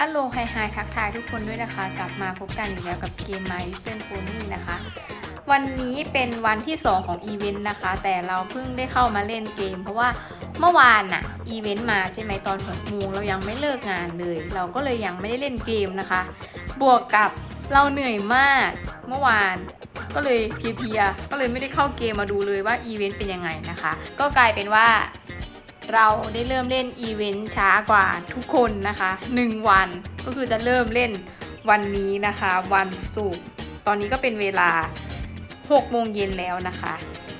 อัลโลไฮไฮทักทายทุกคนด้วยนะคะ กลับมาพบกันอีกแล้วกับเกมไมเซนโฟนี่นะคะ วันนี้เป็นวันที่ 2 ของอีเวนต์นะคะ แต่เราเพิ่งได้เข้ามาเล่นเกม เพราะว่าเมื่อวานน่ะอีเวนต์มาใช่ไหมตอน6โมงเรายังไม่เลิกงานเลย เราก็เลยยังไม่ได้เล่นเกมนะคะ บวกกับเราเหนื่อยมากเมื่อวานก็เลยเพียๆก็เลยไม่ได้เข้าเกมมาดูเลยว่าอีเวนต์เป็นยังไงนะคะ ก็กลายเป็นว่า เราได้เริ่มเล่นอีเวนต์ช้ากว่าทุกคนนะคะ 1 วันก็คือจะเริ่มเล่นวันนี้นะคะ วันศุกร์ตอนนี้ก็เป็นเวลา6โมงเย็นแล้วนะคะ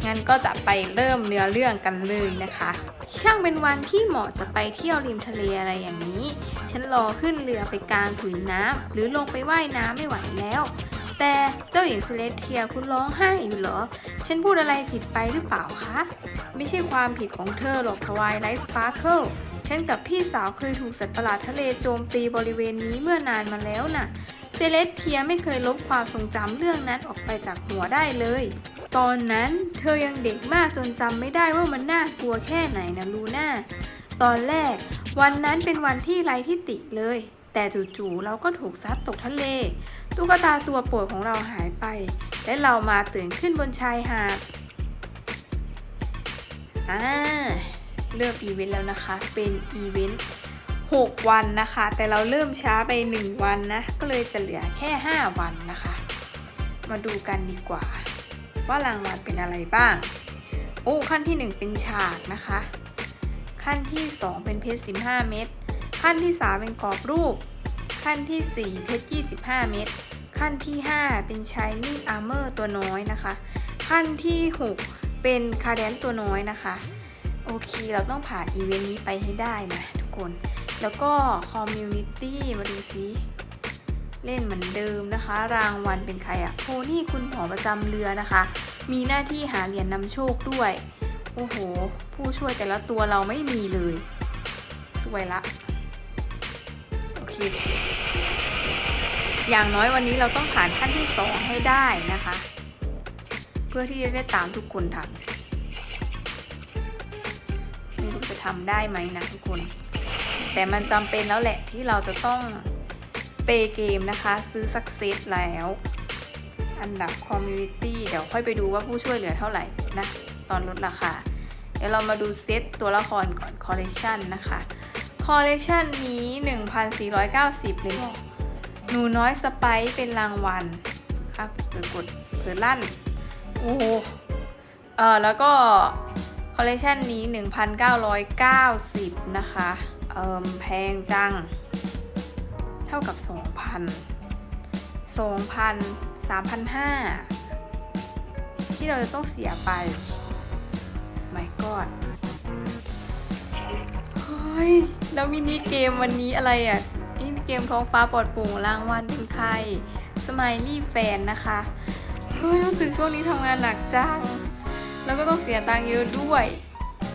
งั้นก็จะไปเริ่มเนื้อเรื่องกันเลยนะคะ ช่างเป็นวันที่เหมาะจะไปเที่ยวริมทะเลอะไรอย่างนี้ ฉันรอขึ้นเรือไปกลางผืนน้ำหรือลงไปไว่ายน้ำไม่ไหวแล้ว แต่เจ้าหญิงเซเลสเทียคุณร้องไห้อยู่เหรอ ฉันพูดอะไรผิดไปหรือเปล่าคะ ไม่ใช่ความผิดของเธอหรอกทวายไลท์สปาร์เคิลฉันกับพี่สาวเคยถูกสัตว์ประหลาดทะเลโจมตีบริเวณนี้เมื่อนานมาแล้วน่ะเซเลสเทียไม่เคยลบความทรงจำเรื่องนั้นออกไปจากหัวได้เลย ตอนนั้นเธอยังเด็กมากจนจำไม่ได้ว่ามันน่ากลัวแค่ไหนนะลูน่าตอนแรก วันนั้นเป็นวันที่ไร้ที่ติเลย แต่จู่ๆเราก็ถูกซัดตกทะเล ตุ๊กตาตัวโปรดของเราหายไป และเรามาตื่นขึ้นบนชายหาดอ่าเริ่มอีเวนต์แล้วนะคะ เป็นอีเวนต์6วันนะคะ แต่เราเริ่มช้าไป 1 วันนะ ก็เลยจะเหลือแค่ 5 วันนะคะ มาดูกันดีกว่า ว่ารางวัลเป็นอะไรบ้าง โอ้ขั้นที่ 1 เป็นฉากนะคะ ขั้นที่ 2 เป็นเพชร 15 เม็ด ขั้นที่ 3 เป็นกรอบรูป ขั้นที่ 4 เพชร 25 เม็ด ขั้นที่ 5 เป็นชายนิ่งอาร์เมอร์ตัวน้อยนะคะ ขั้นที่ 6 เป็นคาเดนตัวน้อยนะคะ โอเค เราต้องผ่านอีเวนต์นี้ไปให้ได้นะทุกคน แล้วก็คอมมูนิตี้มาดูซิเล่นเหมือนเดิมนะคะ รางวัลเป็นใครอะโพนี่คุณหอประจำเรือนะคะ มีหน้าที่หาเหรียญนำโชคด้วย โอ้โห ผู้ช่วยแต่ละตัวเราไม่มีเลย สวยละ โออย่างน้อยวันนี้เราต้องผ่านขั้นที่2ให้ได้นะคะ เพื่อที่จะได้ตามทุกคนทันไม่รู้จะทำได้ไหมนะทุกคน แต่มันจำเป็นแล้วแหละที่เราจะต้องเปย์เกมนะคะ ซื้อสักเซตแล้ว อันดับคอมมูนิตี้เดี๋ยวค่อยไปดูว่าผู้ช่วยเหลือเท่าไหร่นะ ตอนลดราคาเดี๋ยวเรามาดูเซตตัวละครก่อนคอลเลกชันนะคะ อลเลกชันนี้ 1,490 เลยเหรอหนูน้อยสไปซ์เป็นรางวัลครับเปิดกดเปิดลั่น โอ้โห เออแล้วก็คอลเลกชันนี้ 1,990 นะคะ เอิมแพงจัง เท่ากับ 2,000 2,000 3,500 ที่เราจะต้องเสียไปไม่กอด ยแล้วมินิเกมวันนี้อะไรอะมินิเกมท้องฟ้าปลอดโปร่งรางวัลเป็นใครสไมลี่แฟนนะคะเฮ้ยรู้สึกช่วงนี้ทำงานหนักจังแล้วก็ต้องเสียตังค์เยอะด้วย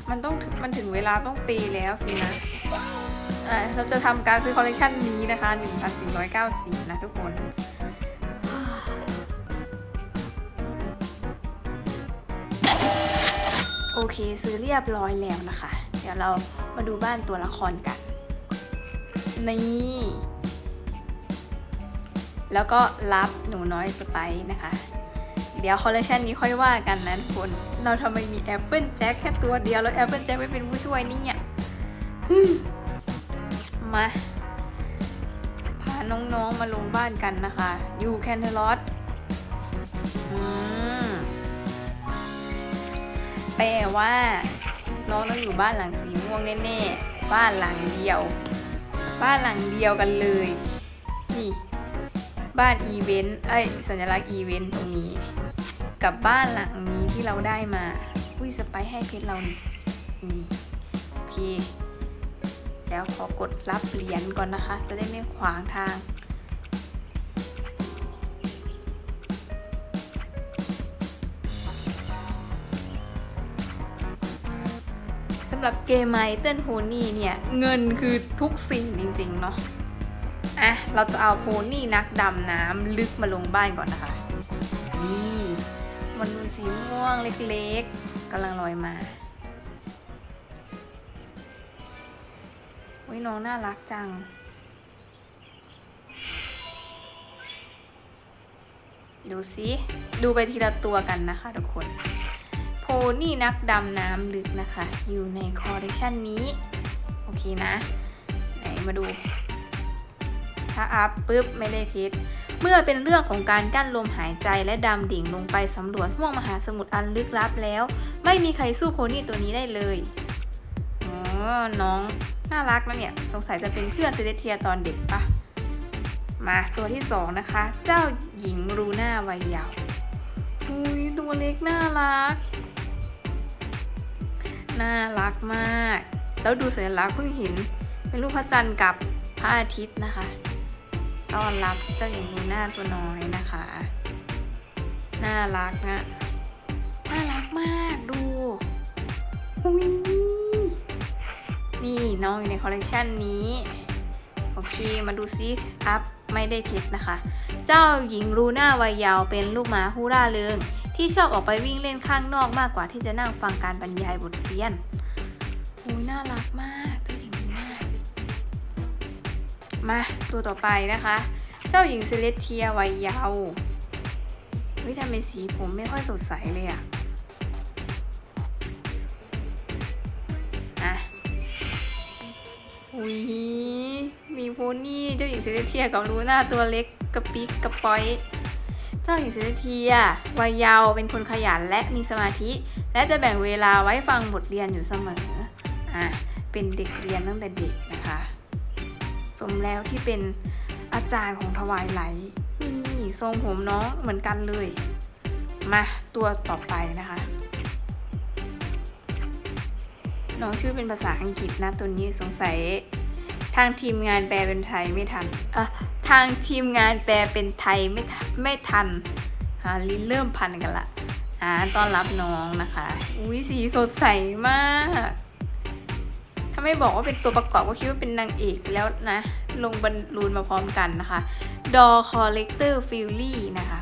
มันต้องมันถึงเวลาต้องเปแล้วสินะอ่าเราจะทำการซื้อคอลเลคชันนี้นะคะ1,490นะทุกคนโอเค ซื้อเรียบร้อยแล้วนะคะ ดี๋ยวเรามาดูบ้านตัวละครกัน นี่ แล้วก็รับหนูน้อยสไปซ์นะคะ เดี๋ยวคอลเลคชันนี้ค่อยว่ากันนะทุกคน เราทำไมมีแอปเปิลแจ็คแค่ตัวเดียว แล้วแอปเปิลแจ็คไม่เป็นผู้ช่วยนี่ยฮึ่มมาพาน้องๆมาลงบ้านกันนะคะ อยู่แคนเทลอสแปลว่า น้องต้องอยู่บ้านหลังสีม่วงแน่ๆ บ้านหลังเดียว บ้านหลังเดียวกันเลย นี่ บ้านอีเวนต์ เอ้ย สัญลักษณ์อีเวนต์ตรงนี้ กับบ้านหลังนี้ที่เราได้มา อุ้ยสไปให้เพชรเรานี่โอเค แล้วขอกดรับเหรียญก่อนนะคะ จะได้ไม่ขวางทาง หรับเกมไมเติลโพนี่เนี่ยเงินคือทุกสิ่งจริงๆเนาะอะเราจะเอาโพนี่นักดำน้ำลึกมาลงบ้านก่อนนะคะนี่มันสีม่วงเล็กๆกำลังลอยมาอุ้ยน้องน่ารักจังดูสิ ดูไปทีละตัวกันนะคะทุกคน นี่นักดำน้ำลึกนะคะ อยู่ในคอลเลคชันนี้ โอเคนะ ไหนมาดู ถ้าอัพปุ๊บ ไม่ได้พิษ เมื่อเป็นเรื่องของการกั้นลมหายใจและดำดิ่งลงไปสำรวจห้วงมหาสมุทรอันลึกลับแล้ว ไม่มีใครสู้โพนี่ตัวนี้ได้เลยอ๋อน้องน่ารักนะเนี่ย สงสัยจะเป็นเพื่อนเซเลเทียตอนเด็กปะมาตัวที่สองนะคะ เจ้าหญิงรูน่าวัยเยาว์อุ้ยตัวเล็กน่ารัก น่ารักมาก แล้วดูสัญลักษณ์เพิ่งเห็น เป็นรูปพระจันทร์กับพระอาทิตย์นะคะต้อนรับเจ้าหญิงลูน่าตัวน้อยนะคะ น่ารักนะน่ารักมากดูอุ้ยนี่น้องอยู่ในคอลเลกชันนี้ โอเค มาดูซิอัพไม่ได้ผิดนะคะ เจ้าหญิงรูน่าวัยเยาว์เป็นลูกหมาฮูร่าเริง ที่ชอบออกไปวิ่งเล่นข้างนอกมากกว่าที่จะนั่งฟังการบรรยายบทเรียนโอ้ยน่ารักมากเจ้าหญิงรูน่ามาตัวต่อไปนะคะ เจ้าหญิงเซเลสเทียวัยเยาว์เฮ้ยทำไมสีผมไม่ค่อยสดใสเลยอะอะอุ้ยมีโพนี่เจ้าหญิงเซเลสเทียกับลูน่าตัวเล็กกระปิกกระปอย เจ้าหญิงเซเลสเทียวัยเยาว์เป็นคนขยันและมีสมาธิ และจะแบ่งเวลาไว้ฟังบทเรียนอยู่เสมออะเป็นเด็กเรียนตั้งแต่เด็กนะคะ สมแล้วที่เป็นอาจารย์ของทวายไหลนี่ทรงผมน้องเหมือนกันเลย มาตัวต่อไปนะคะ น้องชื่อเป็นภาษาอังกฤษนะตัวนี้สงสัยทางทีมงานแปลเป็นไทยไม่ทันอะ ทางทีมงานแปลเป็นไทยไม่ไม่ทันอ่าลิ้นเริ่มพันกันละอ่าต้อนรับน้องนะคะ อุ้ยสีสดใสมาก ถ้าไม่บอกว่าเป็นตัวประกอบก็คิดว่าเป็นนางเอกแล้วนะ ลงบอลลูนมาพร้อมกันนะคะดอ Collector f i l l y นะคะ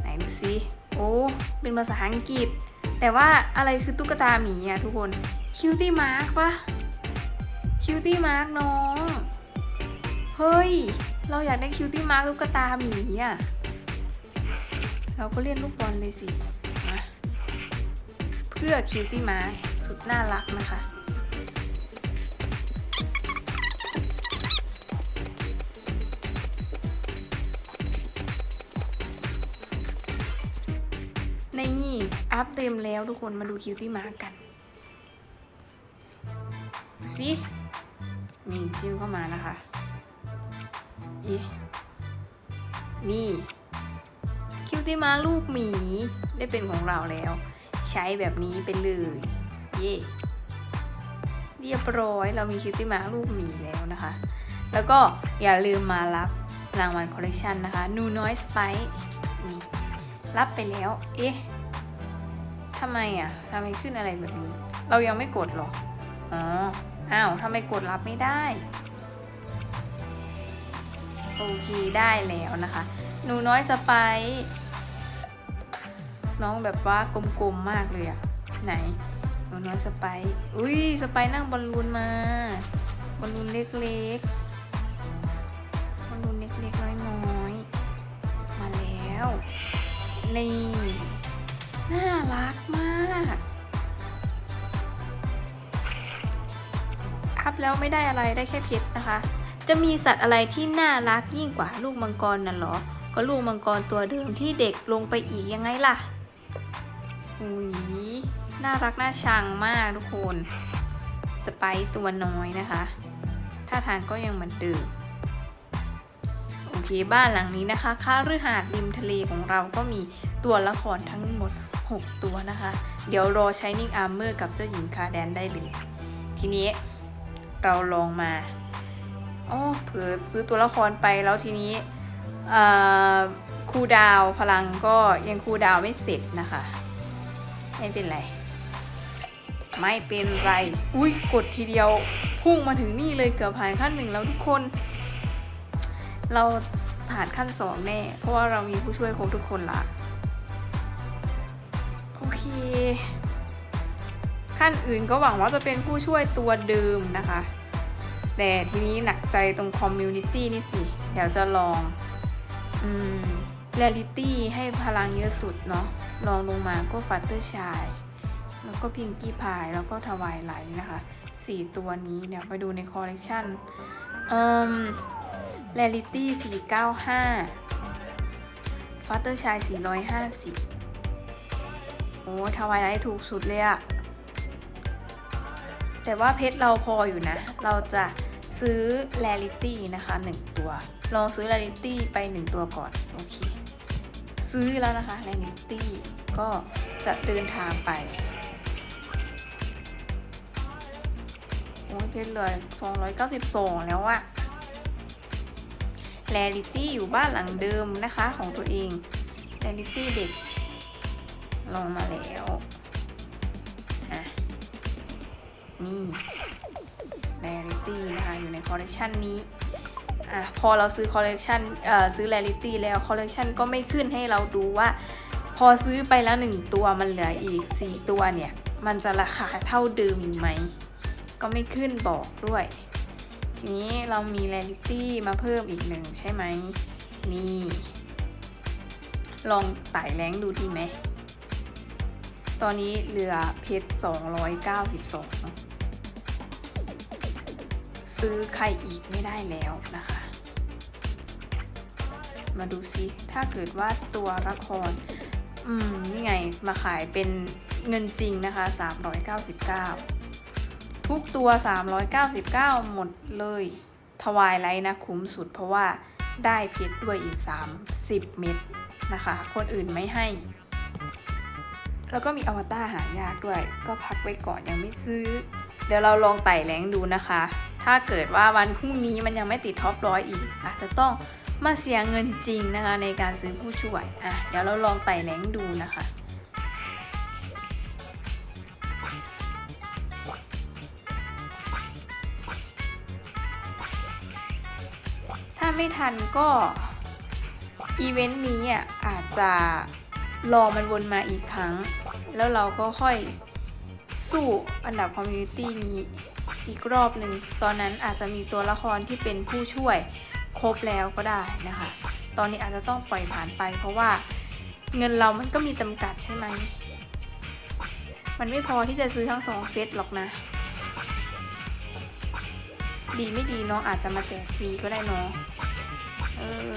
ไหนดูซิโอ้ เป็นภาษาอังกฤษ แต่ว่าอะไรคือตุ๊กตาหมีอะทุกคนคิวตี้มาร์กปะคิวตี้มาร์กน้อง เฮ้ย เราอยากได้คิวตี้มาร์กตุ๊กตาหมีอะ เราก็เล่นลูกบอลเลยสิมาเพื่อคิวตี้มาร์กสุดน่ารักนะคะนี่อัพเต็มแล้วทุกคนมาดูคิวตี้มาร์กกันสิมีจิ้มเข้ามานะคะ นี่คิวตี้มาร์ลูกหมีได้เป็นของเราแล้ว ใช้แบบนี้ไปเลยเย่เรียบร้อยเรามีคิวตี้มาร์ลูกหมีแล้วนะคะ แล้วก็อย่าลืมมารับรางวัลคอลเลคชันนะคะนูน้อยสไปนี่รับไปแล้ว เอ๊ะทำไมอะทำไมขึ้นอะไรแบบนี้ เรายังไม่กดหรอ อ๋อ อ้าวทำไมกดรับไม่ได้ โอเคได้แล้วนะคะ หนูน้อยสไปซ์น้องแบบว่ากลมๆมากเลยอะไหนหนูน้อยสไปซ์อุ้ยสไปซ์นั่งบอลลูนมาบอลลูนเล็กๆบอลลูนเล็กๆน้อยๆมาแล้วนี่น่ารักมากอัพแล้วไม่ได้อะไรได้แค่เพชรนะคะ จะมีสัตว์อะไรที่น่ารักยิ่งกว่าลูกมังกรน่ะเหรอ ก็ลูกมังกรตัวเดิมที่เด็กลงไปอีกยังไงล่ะอุ้ยน่ารักน่าชังมากทุกคน สไปซ์ตัวน้อยนะคะท่าทางก็ยังเหมือนเดิมโอเคบ้านหลังนี้นะคะค่าฤหาสน์ริมทะเลของเราก็มีตัวละครทั้งหมด 6 ตัวนะคะ เดี๋ยวรอ Shining Armor กับเจ้าหญิงคาแดนได้เลย ทีนี้เราลองมา อ๋อเผื่อซื้อตัวละครไปแล้วทีนี้เอ่อคูดาวพลังก็ยังคูดาวไม่เสร็จนะคะ ไม่เป็นไร ไม่เป็นไร อุ้ยกดทีเดียวพุ่งมาถึงนี่เลยเกือบผ่านขั้นหนึ่งแล้วทุกคน เราผ่านขั้นสองแน่ เพราะว่าเรามีผู้ช่วยครบทุกคนละโอเค ขั้นอื่นก็หวังว่าจะเป็นผู้ช่วยตัวเดิมนะคะ แต่ทีนี้หนักใจตรงคอมมูนิตี้นี่สิ เดี๋ยวจะลองอืมเรียลิตี้ให้พลังเยอะสุดเนาะลองลงมาก็ฟัตเตอร์ชายแล้วก็พิงกี้พายแล้วก็ทวายไลท์นะคะสี่ตัวนี้เดี๋ยวไปดูในคอลเลกชันเอ่อเรียลิตี้สี่เก้าห้าฟัตเตอร์ชายสี่ร้อยห้าสิโอ้ทวายไลท์ถูกสุดเลยอะแต่ว่าเพชรเราพออยู่นะ เราจะ ซื้อ Rarity นะคะ 1 ตัว ลองซื้อ Rarity ไป 1 ตัวก่อน โอเค ซื้อแล้วนะคะ Rarity ก็จะเดินทางไป โอ้ยเพชรเลย292 แล้วอะ Rarity อยู่บ้านหลังเดิมนะคะของตัวเอง Rarity เด็ก ลองมาแล้ว อะ นี่ Rarity นะคะอยู่ในคอลเลกชันนี้อะพอเราซื้อคอลเลกชันเอ่อซื้อ Rarity แล้วคอลเลกชันก็ไม่ขึ้นให้เราดูว่า พอซื้อไปแล้ว 1 ตัวมันเหลืออีก 4 ตัวเนี่ย มันจะราคาเท่าเดิมอยู่ไหม ก็ไม่ขึ้นบอกด้วย ทีนี้เรามี Rarity มาเพิ่มอีกหนึ่งใช่ไหมนี่ลองไต่แรงดูดีไหม ตอนนี้เหลือเพชร292 ซื้อใครอีกไม่ได้แล้วนะคะ มาดูซิ ถ้าเกิดว่าตัวละคร อืม นี่ไง มาขายเป็นเงินจริงนะคะ 399 ทุกตัว 399 หมดเลยทวายไลท์นะคุ้มสุดเพราะว่าได้เพชรด้วยอีก 30 เม็ดนะคะ คนอื่นไม่ให้ แล้วก็มีอวตารหายากด้วย ก็พักไว้ก่อนยังไม่ซื้อ เดี๋ยวเราลองไต่แรงดูนะคะ ถ้าเกิดว่าวันพรุ่งนี้มันยังไม่ติดท็อปร้อยอีกอาจจะต้องมาเสียเงินจริงนะคะในการซื้อผู้ช่วยอะเดี๋ยวเราลองไต่แรงดูนะคะถ้าไม่ทันก็อีเวนต์นี้อะอาจจะรอมันวนมาอีกครั้ง แล้วเราก็ค่อยสู้อันดับคอมมูนิตี้นี้ อีกรอบหนึ่งตอนนั้นอาจจะมีตัวละครที่เป็นผู้ช่วยครบแล้วก็ได้นะคะ ตอนนี้อาจจะต้องปล่อยผ่านไป เพราะว่าเงินเรามันก็มีจำกัดใช่ไหม มันไม่พอที่จะซื้อทั้งสองเซตหรอกนะ ดีไม่ดีน้องอาจจะมาแจกฟรีก็ได้เนาะเออ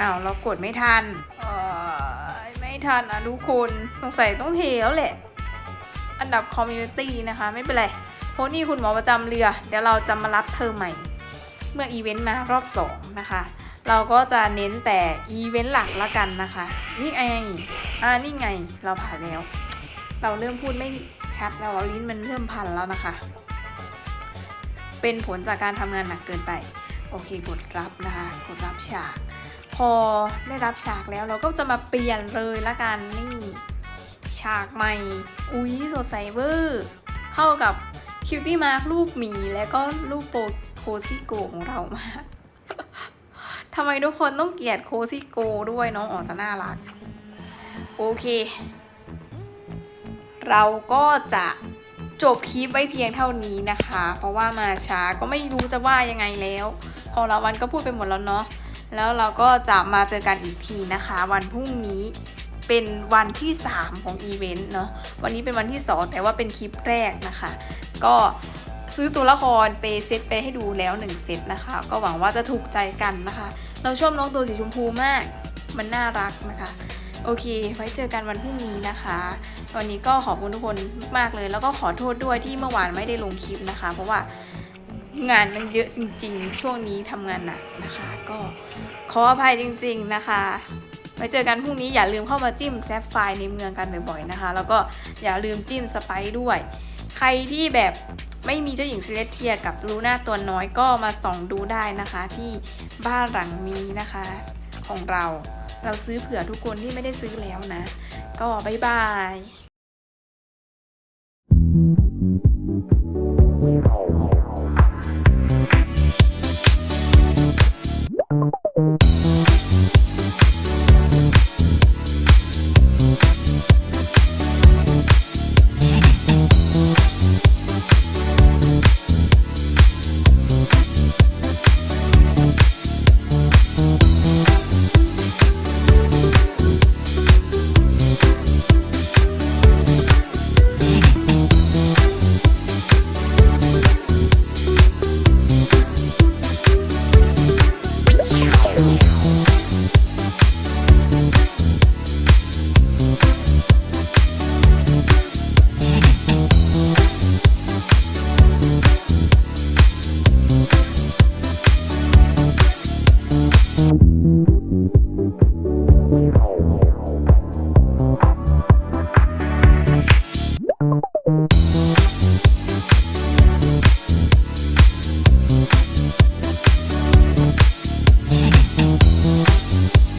อ้าวเรากดไม่ทัน เออ ทันอะทุกคนสงสัยต้องเทแล้วแหละ อันดับคอมมูนิตี้นะคะ ไม่เป็นไรเพราะนี่คุณหมอประจำเรือ เดี๋ยวเราจะมารับเธอใหม่ เมื่ออีเวนต์มารอบ2นะคะ เราก็จะเน้นแต่อีเวนต์หลักละกันนะคะ นี่ไงอ่านี่ไงเราผ่านแล้ว เราเริ่มพูดไม่ชัดแล้วลิ้นมันเริ่มพันแล้วนะคะ เป็นผลจากการทำงานหนักเกินไป โอเคกดรับนะคะ กดรับฉาก พอได้รับฉากแล้วเราก็จะมาเปลี่ยนเลยละกันนี่ ฉากใหม่ อุ้ยสดใสเวอร์ เข้ากับคิวตี้มาร์ครูปหมีและก็รูปโปโคซิโกของเรามากทำไมทุกคนต้องเกลียดโคซิโกด้วยน้องออกจะน่ารัก โอเค เราก็จะจบคลิปไว้เพียงเท่านี้นะคะ เพราะว่ามาช้าก็ไม่รู้จะว่ายังไงแล้ว ของเราวันก็พูดไปหมดแล้วเนาะ แล้วเราก็จะมาเจอกันอีกทีนะคะ วันพรุ่งนี้เป็นวันที่ 3 ของอีเวนต์เนาะวันนี้เป็นวันที่ 2 แต่ว่าเป็นคลิปแรกนะคะ ก็ซื้อตัวละครไปเซตไปให้ดูแล้ว 1 เซตนะคะ ก็หวังว่าจะถูกใจกันนะคะ เราชอบน้องตัวสีชมพูมาก มันน่ารักนะคะ โอเค ไว้เจอกันวันพรุ่งนี้นะคะวันนี้ก็ขอบคุณทุกคนมากเลย แล้วก็ขอโทษด้วยที่เมื่อวานไม่ได้ลงคลิปนะคะ เพราะว่า งานมันเยอะจริง ๆ ช่วงนี้ทำงานหนักนะคะ ก็ขออภัยจริง ๆนะคะไว้เจอกันพรุ่งนี้อย่าลืมเข้ามาจิ้มแซฟไฟล์ในเมืองกันบ่อยๆนะคะ แล้วก็อย่าลืมจิ้มสไปด้วย ใครที่แบบไม่มีเจ้าหญิงเซเลสเทียกับลูน่าตัวน้อยก็มาส่องดูได้นะคะ ที่บ้านหลังนี้นะคะ ของเราเราซื้อเผื่อทุกคนที่ไม่ได้ซื้อแล้วนะ ก็บ๊ายบาย